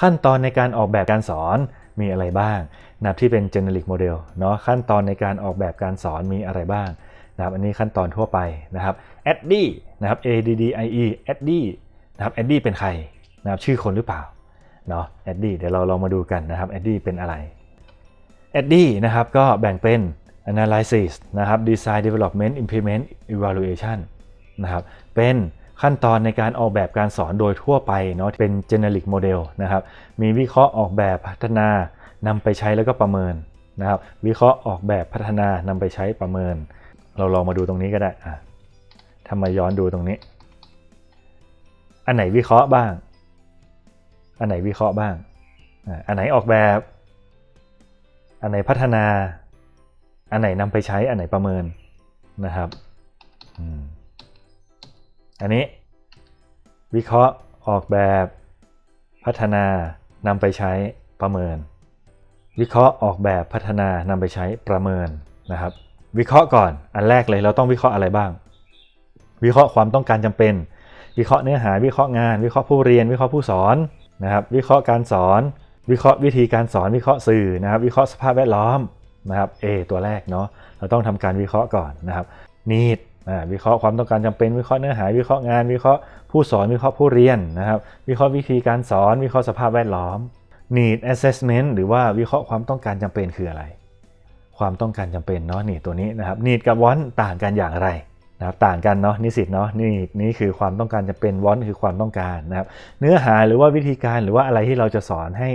ขั้นตอนในการออกแบบการสอนมีอะไรบ้างนะครับที่เป็น generic model เนาะขั้นตอนในการออกแบบการสอนมีอะไรบ้างนะครับอันนี้ขั้นตอนทั่วไปนะครับ ADDI นะครับ ADDIE ADDI นะครับ ADDI เป็นใครนะครับชื่อคนหรือเปล่าเนาะ ADDI เดี๋ยวเราลองมาดูกันนะครับ ADDI เป็นอะไร ADDI นะครับก็แบ่งเป็น analysis นะครับ design development implement evaluation นะครับเป็น ขั้นตอนในการออกแบบการสอนโดยทั่วไปเนาะเป็น generic model นะครับ มีวิเคราะห์ออกแบบพัฒนานำไปใช้แล้วก็ประเมินนะครับ วิเคราะห์ออกแบบพัฒนานำไปใช้ประเมิน เราลองมาดูตรงนี้ก็ได้อะทำมาย้อนดูตรงนี้ อันไหนวิเคราะห์บ้าง อันไหนวิเคราะห์บ้าง อันไหนออกแบบ อันไหนพัฒนา อันไหนนำไปใช้ อันไหนประเมินนะครับ อืม อันนี้ วิเคราะห์ออกแบบพัฒนานำไปใช้ประเมิน วิเคราะห์ออกแบบพัฒนานำไปใช้ประเมินนะครับ วิเคราะห์ก่อนอันแรกเลยเราต้องวิเคราะห์อะไรบ้าง วิเคราะห์ความต้องการจำเป็น วิเคราะห์เนื้อหาวิเคราะห์งาน วิเคราะห์ผู้เรียน วิเคราะห์ผู้สอนนะครับ วิเคราะห์การสอน วิเคราะห์วิธีการสอน วิเคราะห์สื่อนะครับ วิเคราะห์สภาพแวดล้อมนะครับ A ตัวแรกเนาะเราต้องทำการวิเคราะห์ก่อนนะครับ need อ่ วิเคราะห์ความต้องการจำเป็น วิเคราะห์เนื้อหา วิเคราะห์งาน วิเคราะห์ผู้สอน วิเคราะห์ผู้เรียนนะครับ วิเคราะห์วิธีการสอน วิเคราะห์สภาพแวดล้อม need assessment หรือว่าวิเคราะห์ความต้องการจำเป็นคืออะไร ความต้องการจำเป็นเนาะนี่ตัวนี้นะครับ need กับ want ต่างกันอย่างไรนะครับต่างกันเนาะนิสิตเนาะนี่นี่คือความต้องการจำเป็น want คือความต้องการนะครับเนื้อหาหรือว่าวิธีการหรือว่าอะไรที่เราจะสอนให้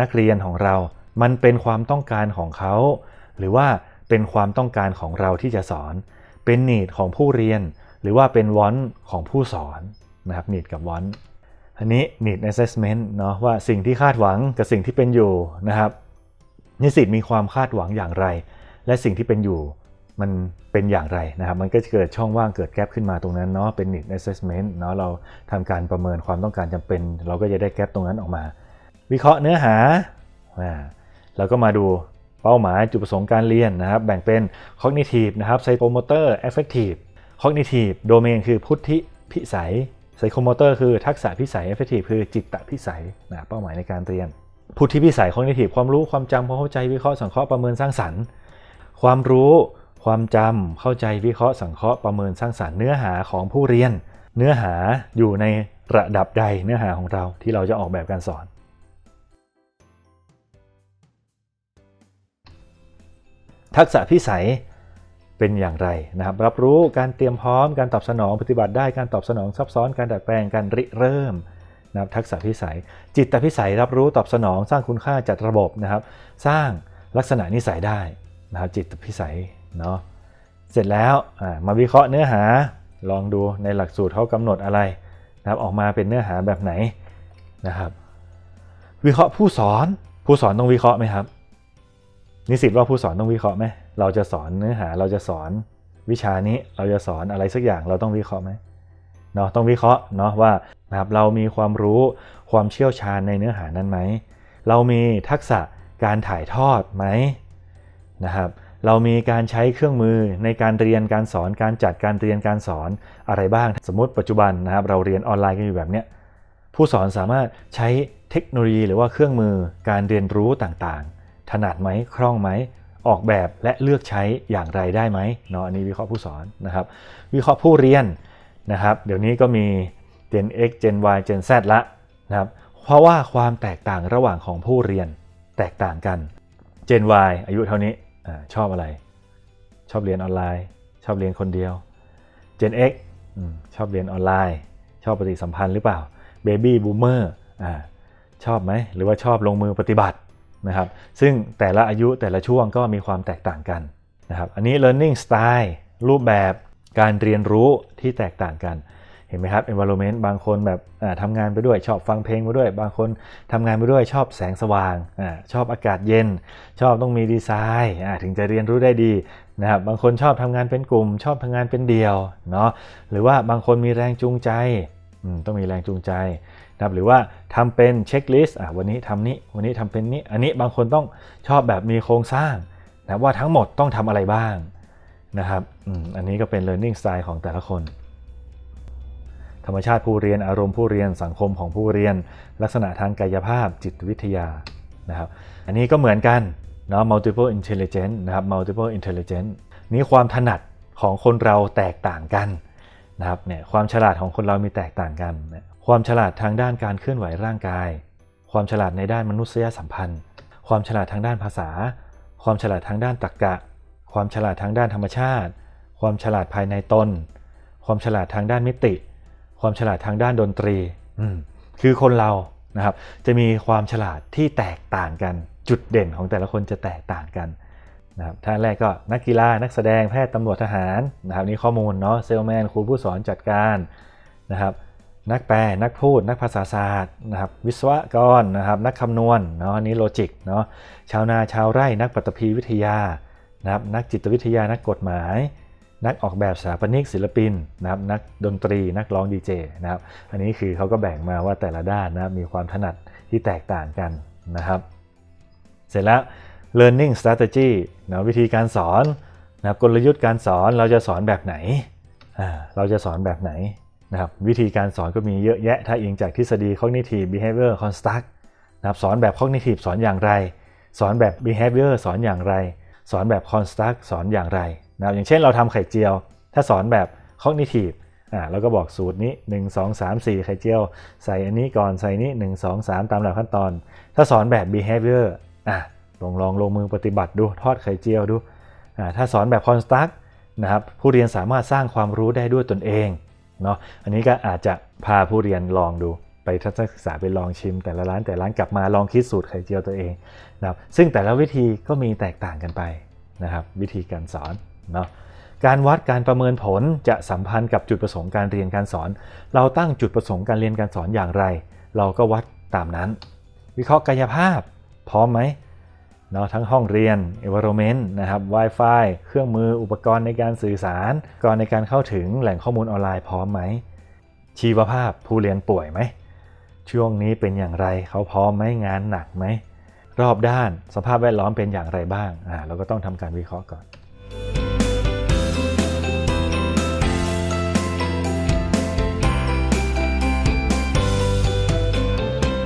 นักเรียนของเรา มันเป็นความต้องการของเขา หรือว่าเป็นความต้องการของเราที่จะสอน เป็น need ของผู้เรียน หรือว่าเป็น want ของผู้สอนนะครับ need กับ want อันนี้ need assessment เนาะว่าสิ่งที่คาดหวังกับสิ่งที่เป็นอยู่นะครับนิสิตมีความคาดหวังอย่างไร และสิ่งที่เป็นอยู่มันเป็นอย่างไรนะครับ มันก็จะเกิดช่องว่างเกิดแกลบขึ้นมาตรงนั้นเนาะเป็น need assessment เนาะเราทำการประเมินความต้องการจำเป็น เราก็จะได้แกลบตรงนั้นออกมา วิเคราะห์เนื้อหาอ่าเราก็มาดู เป้าหมายจุดประสงค์การเรียนนะครับแบ่งเป็น cognitive นะครับ psychomotor affective cognitive domain คือพุทธิพิสัย psychomotor คือทักษะพิสัย affective คือจิตตพิสัยนะเป้าหมายในการเรียน พุทธิพิสัย cognitive ความรู้ความจำความเข้าใจวิเคราะห์สังเคราะห์ประเมินสร้างสรรค์ ความรู้ความจำเข้าใจวิเคราะห์สังเคราะห์ประเมินสร้างสรรค์เนื้อหาของผู้เรียน เนื้อหาอยู่ในระดับใดเนื้อหาของเราที่เราจะออกแบบการสอน ทักษะพิสัยเป็นอย่างไรนะครับ รับรู้การเตรียมพร้อมการตอบสนองปฏิบัติได้การตอบสนองซับซ้อนการดัดแปลงการริเริ่มนะครับทักษะพิสัย จิตพิสัยรับรู้ตอบสนอง สร้างคุณค่าจัดระบบนะครับ สร้างลักษณะนิสัยได้นะครับจิตพิสัยเนาะเสร็จแล้วมาวิเคราะห์เนื้อหาลองดูในหลักสูตรเขากำหนดอะไรนะครับออกมาเป็นเนื้อหาแบบไหนนะครับ วิเคราะห์ผู้สอนผู้สอนต้องวิเคราะห์ไหมครับ นิสิตว่าผู้สอนต้องวิเคราะห์ไหมเราจะสอนเนื้อหาเราจะสอนวิชานี้เราจะสอนอะไรสักอย่างเราต้องวิเคราะห์ไหมเนาะต้องวิเคราะห์เนาะว่านะครับเรามีความรู้ความเชี่ยวชาญในเนื้อหานั้นไหมเรามีทักษะการถ่ายทอดไหมนะครับเรามีการใช้เครื่องมือในการเรียนการสอนการจัดการเรียนการสอนอะไรบ้าง สมมติปัจจุบันนะครับเราเรียนออนไลน์กันอยู่แบบเนี้ยผู้สอนสามารถใช้เทคโนโลยีหรือว่าเครื่องมือการเรียนรู้ต่าง ถนัดไหมคล่องไหมออกแบบและเลือกใช้อย่างไรได้ไหมเนาะอันนี้วิเคราะห์ผู้สอนนะครับ วิเคราะห์ผู้เรียนนะครับ เดี๋ยวนี้ก็มี Gen X Gen Y Gen Z ละนะครับเพราะว่าความแตกต่างระหว่างของผู้เรียนแตกต่างกัน Gen Y อายุเท่านี้อชอบอะไร ชอบเรียนออนไลน์ ชอบเรียนคนเดียว Gen X อชอบเรียนออนไลน์ ชอบปฏิสัมพันธ์หรือเปล่า Baby Boomer อชอบไหมหรือว่าชอบลงมือปฏิบัติ นะครับ ซึ่งแต่ละอายุแต่ละช่วงก็มีความแตกต่างกันนะครับ อันนี้ learning style รูปแบบการเรียนรู้ที่แตกต่างกัน เห็นไหมครับ environment บางคนแบบทำงานไปด้วยชอบฟังเพลงไปด้วย บางคนทำงานไปด้วยชอบแสงสว่างอชอบอากาศเย็น ชอบต้องมีดีไซน์ถึงจะเรียนรู้ได้ดีนะครับ บางคนชอบทำงานเป็นกลุ่ม ชอบทำงานเป็นเดี่ยวเนาะ หรือว่าบางคนมีแรงจูงใจต้องมีแรงจูงใจ นะครับหรือว่าทำเป็นเช็คลิสต์วันนี้ทำนี้วันนี้ทำเป็นนี้ อันนี้บางคนต้องชอบแบบมีโครงสร้างนะว่าทั้งหมดต้องทำอะไรบ้างนะครับอันนี้ก็เป็น learning style ของแต่ละคน ธรรมชาติผู้เรียนอารมณ์ผู้เรียนสังคมของผู้เรียน ลักษณะทางกายภาพจิตวิทยานะครับอันนี้ก็เหมือนกันเนาะ multiple intelligence นะครับ multiple intelligence นี้ความถนัดของคนเราแตกต่างกันนะครับเนี่ยความฉลาดของคนเรามีแตกต่างกัน ความฉลาดทางด้านการเคลื่อนไหวร่างกาย ความฉลาดในด้านมนุษยสัมพันธ์ ความฉลาดทางด้านภาษา ความฉลาดทางด้านตรรกะ ความฉลาดทางด้านธรรมชาติ ความฉลาดภายในตน ความฉลาดทางด้านมิติ ความฉลาดทางด้านดนตรีคือคนเรานะครับจะมีความฉลาดที่แตกต่างกันจุดเด่นของแต่ละคนจะแตกต่างกันนะครับท่านแรกก็นักกีฬานักแสดงแพทย์ตำรวจทหารนะครับนี่ข้อมูลเนาะเซลแมนครูผู้สอนจัดการนะครับ นักแปล นักพูด นักภาษาศาสตร์นะครับ วิศวกรนะครับ นักคำนวณเนาะอันนี้โลจิกเนาะ ชาวนาชาวไร่ นักปฐพีวิทยานะครับ นักจิตวิทยา นักกฎหมาย นักออกแบบสถาปนิกศิลปินนะครับ นักดนตรี นักร้องดีเจนะครับ อันนี้คือเขาก็แบ่งมาว่าแต่ละด้านนะครับ มีความถนัดที่แตกต่างกันนะครับ เสร็จแล้ว learning strategy นะวิธีการสอนนะครับ กลยุทธ์การสอน เราจะสอนแบบไหนอ่าเราจะสอนแบบไหน นะครับวิธีการสอนก็มีเยอะแยะ ถ้าอิงจากทฤษฎี cognitive behavior construct นะครับสอนแบบ cognitive สอนอย่างไร สอนแบบ behavior สอนอย่างไร สอนแบบ construct สอนอย่างไรนะครับอย่างเช่นเราทำไข่เจียว ถ้าสอนแบบ cognitive อ่าเราก็บอกสูตรนี้ 1 2 3 4 ไข่เจียว ใส่อันนี้ก่อนใส่นี้ 1 2 3 ตามหลักขั้นตอน ถ้าสอนแบบ behavior อะลองลองลงมือปฏิบัติดูทอดไข่เจียวดูอ่าถ้าสอนแบบ construct นะครับผู้เรียนสามารถสร้างความรู้ได้ด้วยตนเอง เนาะอันนี้ก็อาจจะพาผู้เรียนลองดูไปทัศนศึกษาไปลองชิม แต่ละร้านแต่ละร้านกลับมาลองคิดสูตรไข่เจียวตัวเองนะครับซึ่งแต่ละวิธีก็มีแตกต่างกันไปนะครับวิธีการสอนเนาะการวัดการประเมินผลจะสัมพันธ์กับจุดประสงค์การเรียนการสอน เราตั้งจุดประสงค์การเรียนการสอนอย่างไร เราก็วัดตามนั้น วิเคราะห์กายภาพ พร้อมไหม เนาะทั้งห้องเรียน environment นะครับ Wi-Fi เครื่องมืออุปกรณ์ในการสื่อสารอุปกรณ์ในการเข้าถึงแหล่งข้อมูลออนไลน์พร้อมไหม ชีวภาพผู้เรียนป่วยไหม ช่วงนี้เป็นอย่างไรเขาพร้อมไหมงานหนักไหม รอบด้านสภาพแวดล้อมเป็นอย่างไรบ้างอ่าเราก็ต้องทำการวิเคราะห์ก่อน